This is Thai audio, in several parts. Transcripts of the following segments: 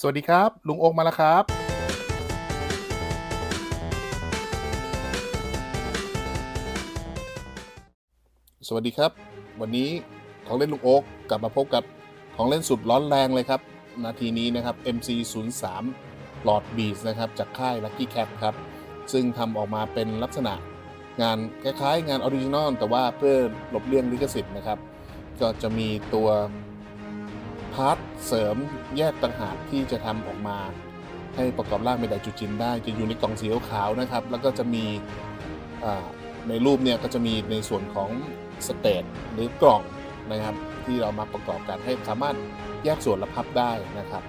สวัสดีครับ ลุงโอ๊กมาแล้วครับ สวัสดีครับ วันนี้ของเล่นลุงโอ๊กกลับมาพบกับของเล่นสุดร้อนแรงเลยครับ นาทีนี้นะครับ MC 0 3หลอดบีสนะครับ จากค่าย Lucky Cat ครับ ซึ่งทำออกมาเป็นลักษณะงานคล้ายๆ งานออริจินอลแต่ว่าเพื่อหลบเลี่ยงลิขสิทธิ์นะครับ ก็จะมีตัว พาร์ทเสริมแยกต่างหากที่จะทำออกมา ให้ประกอบร่างเป็นไดจูจินได้จะอยู่ในกล่องสีขาวนะครับ แล้วก็จะมีในรูปเนี่ยก็จะมีในส่วนของสเตตหรือกล่องนะครับ ที่เรามาประกอบกันให้สามารถแยกส่วนและพับได้นะครับ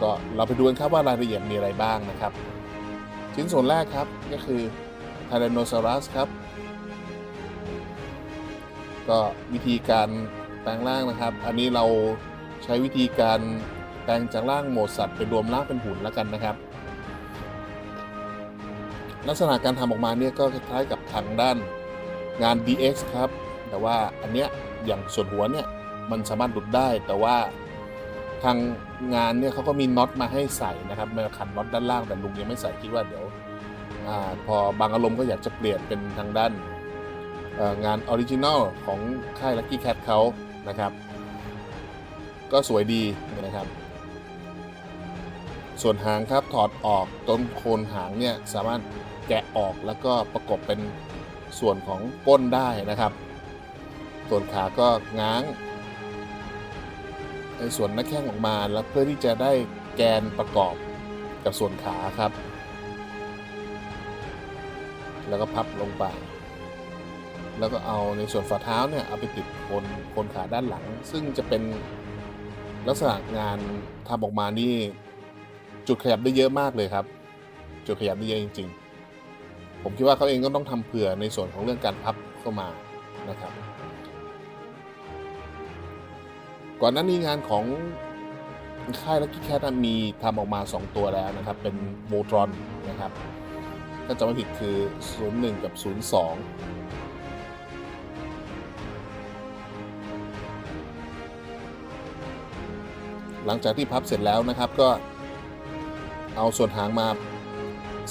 ก็เราไปดูกันครับว่ารายละเอียดมีอะไรบ้างนะครับ ชิ้นส่วนแรกครับก็คือ Tyrannosaurus ครับ ก็วิธีการ ปลงร่างนะครับ อันนี้เราใช้วิธีการแปลงจากร่างโหมดสัตว์ไปรวมร่างเป็นหุ่นแล้วกันนะครับ ลักษณะการทำออกมาเนี่ยก็คล้ายๆกับทางด้านงาน DX ครับ แต่ว่าอันเนี้ยอย่างส่วนหัวเนี่ยมันสามารถหลุดได้แต่ว่าทางงานเนี่ยเขาก็มีน็อตมาให้ใส่นะครับมาขันน็อตด้านล่างแต่ลุงยังไม่ใส่คิดว่าเดี๋ยวอพอบางอารมณ์ก็อยากจะเปลี่ยนเป็นทางด้านงานออริจินอลของค่าย Lucky Cat เขา นะครับ ก็สวยดีนะครับ ส่วนหางครับถอดออกต้นโคนหางเนี่ยสามารถแกะออกแล้วก็ประกบเป็นส่วนของก้นได้นะครับ ส่วนขาก็ง้างในส่วนหน้าแข้งออกมาแล้วเพื่อที่จะได้แกนประกอบกับส่วนขาครับ แล้วก็พับลงไป แล้วก็เอาในส่วนฝ่าเท้าเนี่ยเอาไปติดคนคนขาด้านหลัง ซึ่งจะเป็นลักษณะงานทำออกมานี่จุดขยับได้เยอะมากเลยครับ จุดขยับได้เยอะจริง ๆ ผมคิดว่าเขาเองก็ต้องทำเผื่อในส่วนของเรื่องการพับเข้ามานะครับ ก่อนหน้านี้งานของค่าย Lucky Cat มีทำออกมา 2 ตัวแล้วนะครับ เป็นโมตรอนนะครับถ้าจำไม่ผิดคือ 01 กับ 02 หลังจากที่พับเสร็จแล้วนะครับก็เอาส่วนหางมา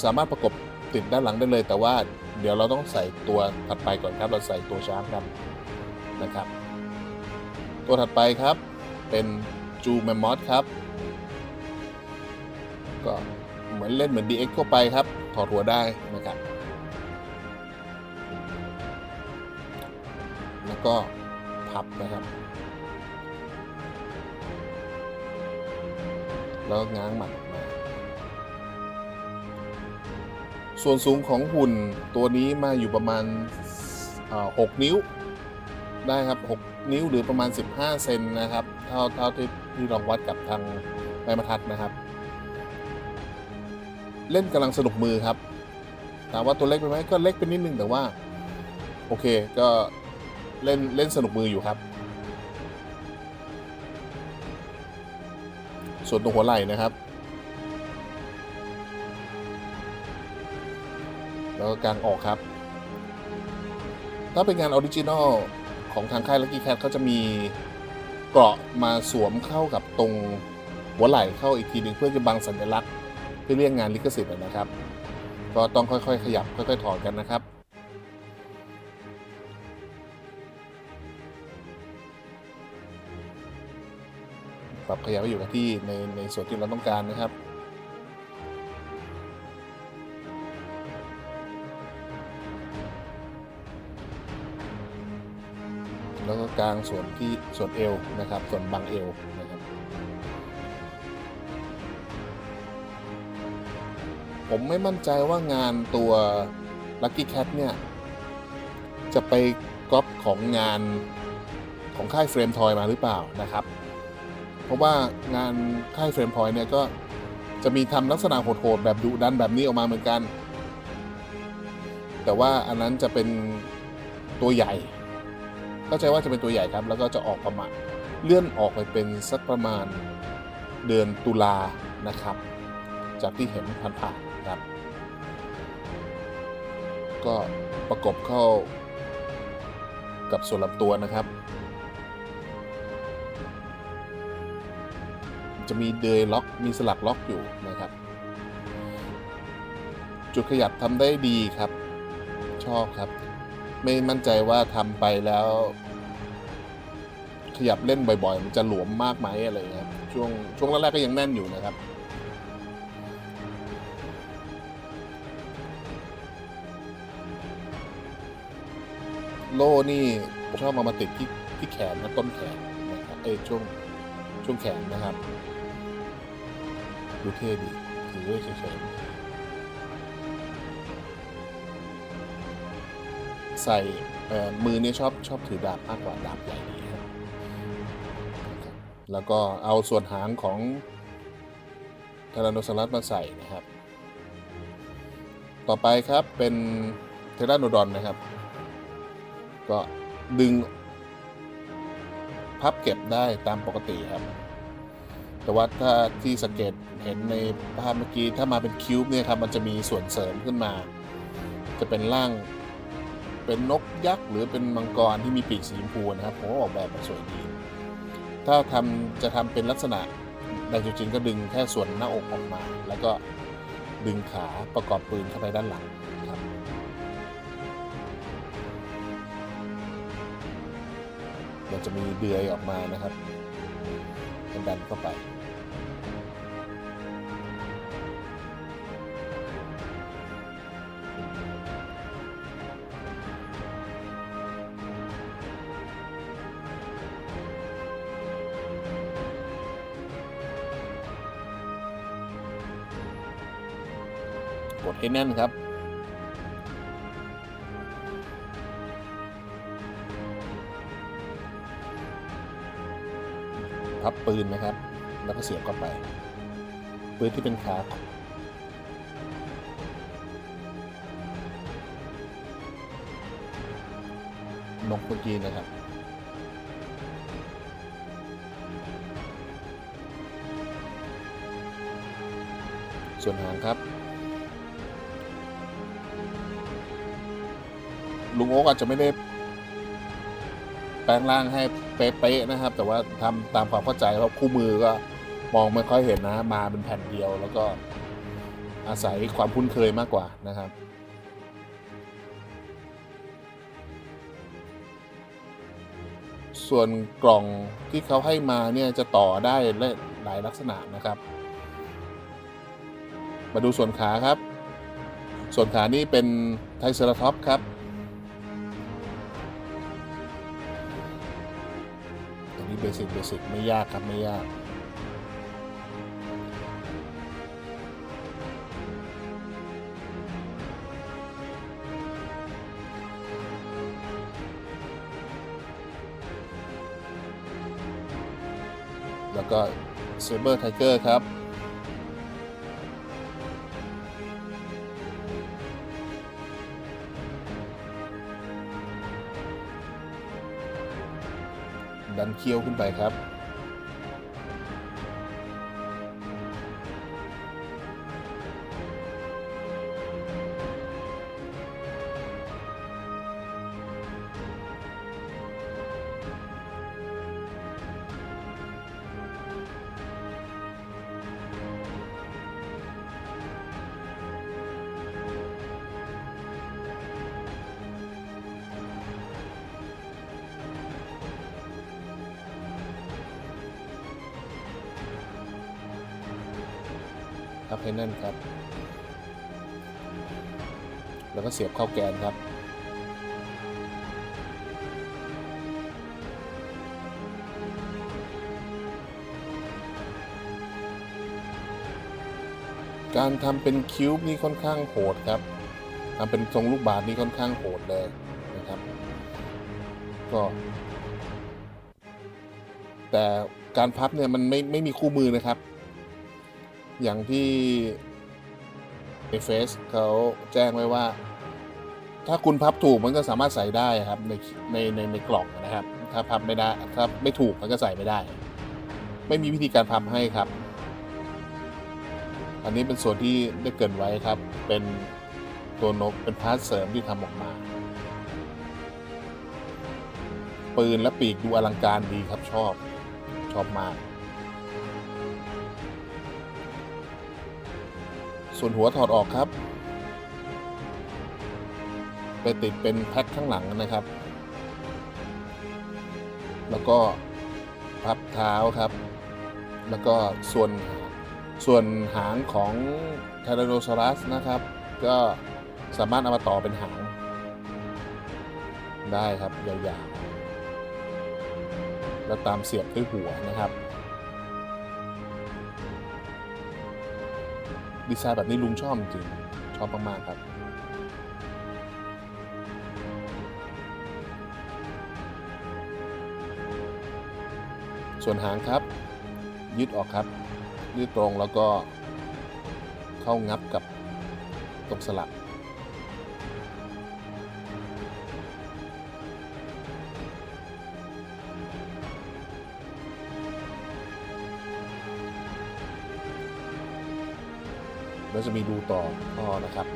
สามารถประกบติดด้านหลังได้เลย แต่ว่าเดี๋ยวเราต้องใส่ตัวถัดไปก่อนครับ เราใส่ตัวช้างกันนะครับ ตัวถัดไปครับเป็นจูแมมมอสครับ ก็เหมือนเล่นเหมือน DX ทั่วไปครับ ถอดหัวได้นะครับแล้วก็พับนะครับ แล้วง้างหมัดออกมา ส่วนสูงของหุ่นตัวนี้มาอยู่ประมาณ 6 นิ้วได้ครับ 6 นิ้วหรือประมาณ 15 เซนนะครับ เท่าเท่าที่ที่ลองวัดกับทางไม้บรรทัดนะครับ เล่นกำลังสนุกมือครับถามว่าตัวเล็กไปไหมก็เล็กไปนิดนึงแต่ว่า โอเคก็เล่นเล่นสนุกมืออยู่ครับ ส่วนตรงหัวไหล่นะครับ แล้วก็กางออกครับ ถ้าเป็นงานออริจินอลของทางค่าย Lucky Cat เขาจะมีเกราะมาสวมเข้ากับตรงหัวไหล่เข้าอีกทีหนึ่งเพื่อจะบังสัญลักษณ์เพื่อเลี่ยงงานลิขสิทธิ์นะครับ ก็ต้องค่อยๆ ขยับค่อยๆถอดกันนะครับ ปรับขยับให้อยู่กับที่ในในส่วนที่เราต้องการนะครับแล้วก็กลางส่วนที่ส่วนเอวนะครับ ส่วนบังเอวนะครับ ผมไม่มั่นใจว่างานตัว Lucky Cat เนี่ย จะไปก๊อปของงานของค่ายเฟรมทอยมาหรือเปล่านะครับ เพราะว่างานค่ายเฟรมพอยเนี่ยก็จะมีทำลักษณะโหดๆแบบดุดันแบบนี้ออกมาเหมือนกัน แต่ว่าอันนั้นจะเป็นตัวใหญ่เข้าใจว่าจะเป็นตัวใหญ่ครับ แล้วก็จะออกประมาณเลื่อนออกไปเป็นสักประมาณเดือนตุลานะครับ จากที่เห็นผ่านๆครับ ก็ประกบเข้ากับส่วนลำตัวนะครับ จะมีเดยล็อก มีสลักล็อกอยู่นะครับ จุดขยับทำได้ดีครับ ชอบครับ ไม่มั่นใจว่าทำไปแล้ว ขยับเล่นบ่อยๆ มันจะหลวมมากไหมอะไรเงี้ยครับช่วงช่วงแรกๆก็ยังแน่นอยู่นะครับโล่นี่ชอบเอามาติดที่ที่แขนนะต้นแขนนะครับเอช่วงช่วงแขนนะครับ ดูเท่ดีถือไว้เฉยๆใส่เอ่อมือเนี่ยชอบชอบถือดาบมากกว่าดาบใหญ่ดีครับ แล้วก็เอาส่วนหางของทาราโนซอรัสมาใส่นะครับ ต่อไปครับเป็นเทราโนดอนนะครับ ก็ดึงพับเก็บได้ตามปกติครับ แต่ว่าถ้าที่สังเกตเห็นในภาพเมื่อกี้ถ้ามาเป็นคิวบ์เนี่ยครับมันจะมีส่วนเสริมขึ้นมา จะเป็นร่างเป็นนกยักษ์หรือเป็นมังกรที่มีปีกสีชมพูนะครับผมว่าออกแบบมาสวยดีถ้าทำจะทำเป็นลักษณะไดจูจินก็ดึงแค่ส่วนหน้าอกออกมา แล้วก็ดึงขาประกอบปืนเข้าไปด้านหลังครับมันจะมีเดือยออกมานะครับเป็นดันเข้าไป ดให้แน่นครับ พับปืนนะครับ แล้วก็เสียบเข้าไป ปืนที่เป็นขานกเมื่อกี้นะครับส่วนหางครับ ลุงโอ๊กอาจจะไม่ได้แปลงร่างให้เป๊ะๆนะครับ แต่ว่าทำตามความเข้าใจเพราะคู่มือก็มองไม่ค่อยเห็นนะ มาเป็นแผ่นเดียว แล้วก็อาศัยความคุ้นเคยมากกว่านะครับส่วนกล่องที่เขาให้มาเนี่ยจะต่อได้หลายลักษณะนะครับ มาดูส่วนขาครับ ส่วนขานี่เป็นไทเซอราท็อปครับ เบสิกเบสิกไม่ยากครับไม่ยาก แล้วก็เซเบอร์ไทเกอร์ครับ ดันเคี้ยวขึ้นไปครับ พับให้แน่นครับ แล้วก็เสียบเข้าแกนครับ การทำเป็นคิวบ์นี่ค่อนข้างโหดครับทำเป็นทรงลูกบาศก์นี่ค่อนข้างโหดเลยนะครับ ก็ แต่การพับเนี่ยมันไม่ไม่มีคู่มือนะครับ อย่างที่ในเฟซเขาแจ้งไว้ว่า ถ้าคุณพับถูกมันก็สามารถใส่ได้ครับในในในในกล่องนะครับ ถ้าพับไม่ได้ถ้าไม่ถูกมันก็ใส่ไม่ได้ ไม่มีวิธีการพับให้ครับ อันนี้เป็นส่วนที่ได้เกินไว้ครับ เป็นตัวนกเป็นพาร์ทเสริมที่ทำออกมา ปืนและปีกดูอลังการดีครับชอบชอบมาก ส่วนหัวถอดออกครับ ไปติดเป็นแพ็คข้างหลังนะครับ แล้วก็พับเท้าครับ แล้วก็ส่วนส่วนหางของไทรโนซอรัสนะครับ ก็สามารถเอามาต่อเป็นหาง ได้ครับยาวๆแล้วตามเสียบด้วยหัวนะครับ ดีไซน์แบบนี้ลุงชอบจริงชอบมากๆครับส่วนหางครับ ยืดออกครับยืดตรงแล้วก็เข้างับกับตรงสลัก แล้วจะมีดูต่อท่อนะครับ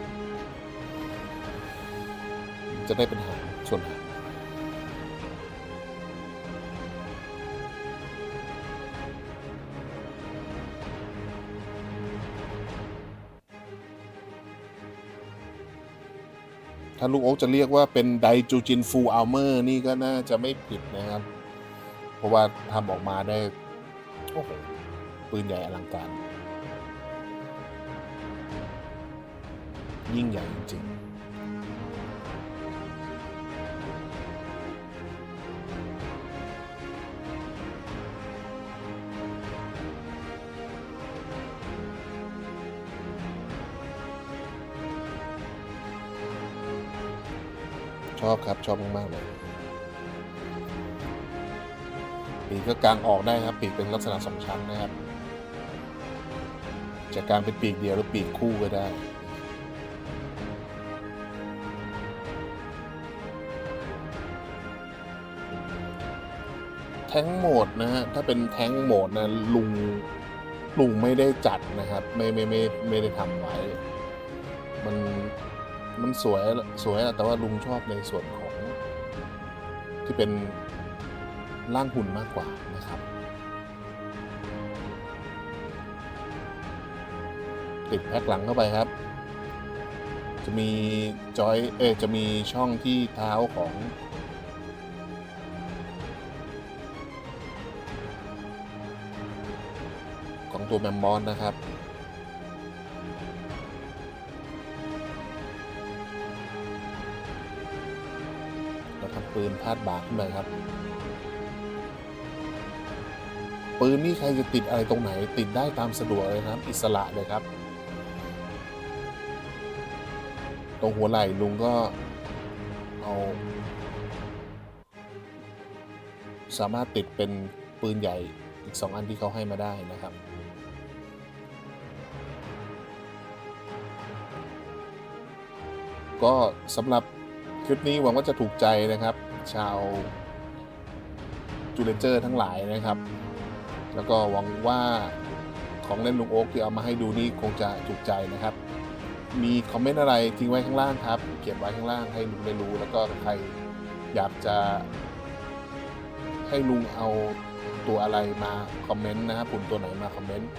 จะได้เป็นหางส่วนหางถ้าลูกโอ๊กจะเรียกว่าเป็นไดจูจินฟูอัลเมอร์นี่ก็น่าจะไม่ผิดนะครับ เพราะว่าทำออกมาได้ โอ้โห ปืนใหญ่อลังการ ยิ่งใหญ่จริงชอบครับ ชอบมาก ๆ เลย ปีกก็กางออกได้ครับ ปีกเป็นลักษณะสองชั้นนะครับ จะกางเป็นปีกเดียวหรือปีกคู่ก็ได้ แท้งโหมดนะฮะถ้าเป็นแท้งโหมดนะลุงลุงไม่ได้จัดนะครับไม่ไม่ไม่ไม่ได้ทำไว้ มันมันสวยสวยแต่ว่าลุงชอบในส่วนของที่เป็นร่างหุ่นมากกว่านะครับ ติดแพ็คหลังเข้าไปครับ จะมีจอยเอจะมีช่องที่เท้าของ ตัวแมมมอสนะครับ เราทำปืนพาดบาขึ้นไปครับ ปืนนี่ใครจะติดอะไรตรงไหนติดได้ตามสะดวกเลยครับ อิสระเลยครับ ตรงหัวไหล่ลุงก็เอาสามารถติดเป็นปืนใหญ่อีกสองอันที่เขาให้มาได้นะครับ ก็สำหรับคลิปนี้หวังว่าจะถูกใจนะครับ ชาวจูเลนเจอร์ทั้งหลายนะครับ แล้วก็หวังว่าของเล่นลุงโอ๊กที่เอามาให้ดูนี่คงจะถูกใจนะครับ มีคอมเมนต์อะไรทิ้งไว้ข้างล่างครับเขียนไว้ข้างล่างให้ลุงได้รู้ แล้วก็ใครอยากจะให้ลุงเอาตัวอะไรมาคอมเมนต์นะครับหุ่นตัวไหนมาคอมเมนต์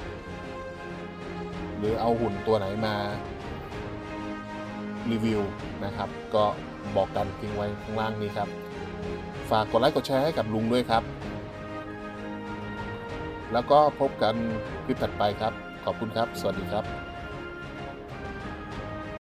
หรือเอาหุ่นตัวไหนมา รีวิวนะครับ ก็บอกกันทิ้งไว้ข้างล่างนี้ครับ ฝากกดไลค์กดแชร์ให้กับลุงด้วยครับ แล้วก็พบกันคลิปถัดไปครับ ขอบคุณครับ สวัสดีครับ